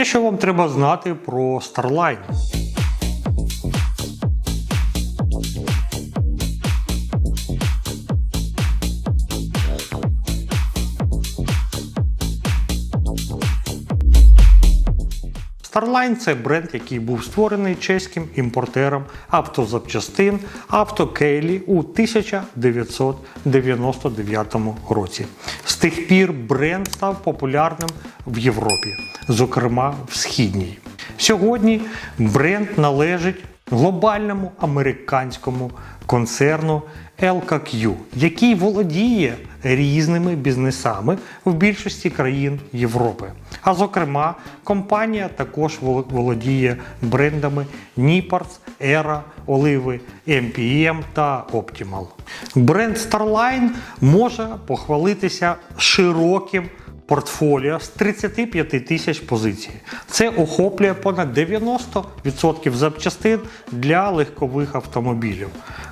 Все, що вам треба знати про Starline. Starline це бренд, який був створений чеським імпортером автозапчастин автокейлі у 1999 році. З тих пір бренд став популярним в Європі, зокрема в східній. Сьогодні бренд належить глобальному американському концерну LKQ, який володіє різними бізнесами в більшості країн Європи. А зокрема, компанія також володіє брендами Nippers, Era, Оливи, MPM та Optimal. Бренд Starline може похвалитися широким портфоліо з 35 тисяч позицій. Це охоплює понад 90% запчастин для легкових автомобілів.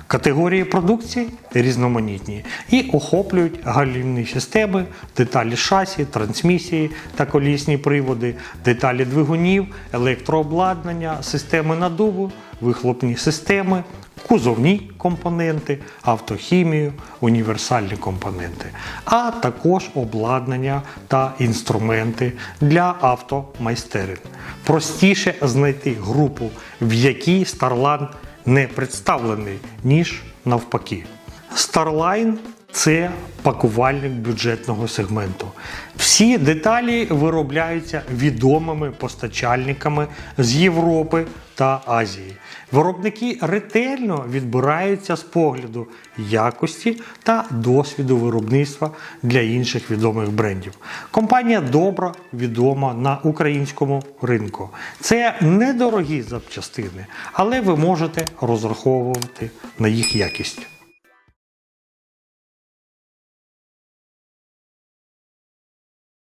Категорії продукції різноманітні і охоплюють галімні системи, деталі шасі, трансмісії та колісні приводи, деталі двигунів, електрообладнання, системи надуву, вихлопні системи, кузовні компоненти, автохімію, універсальні компоненти, а також обладнання та інструменти для автомайстерин. Простіше знайти групу, в якій Starline не представлений, ніж навпаки. Starline це пакувальник бюджетного сегменту. Всі деталі виробляються відомими постачальниками з Європи та Азії. Виробники ретельно відбираються з погляду якості та досвіду виробництва для інших відомих брендів. Компанія добре відома на українському ринку. Це недорогі запчастини, але ви можете розраховувати на їх якість.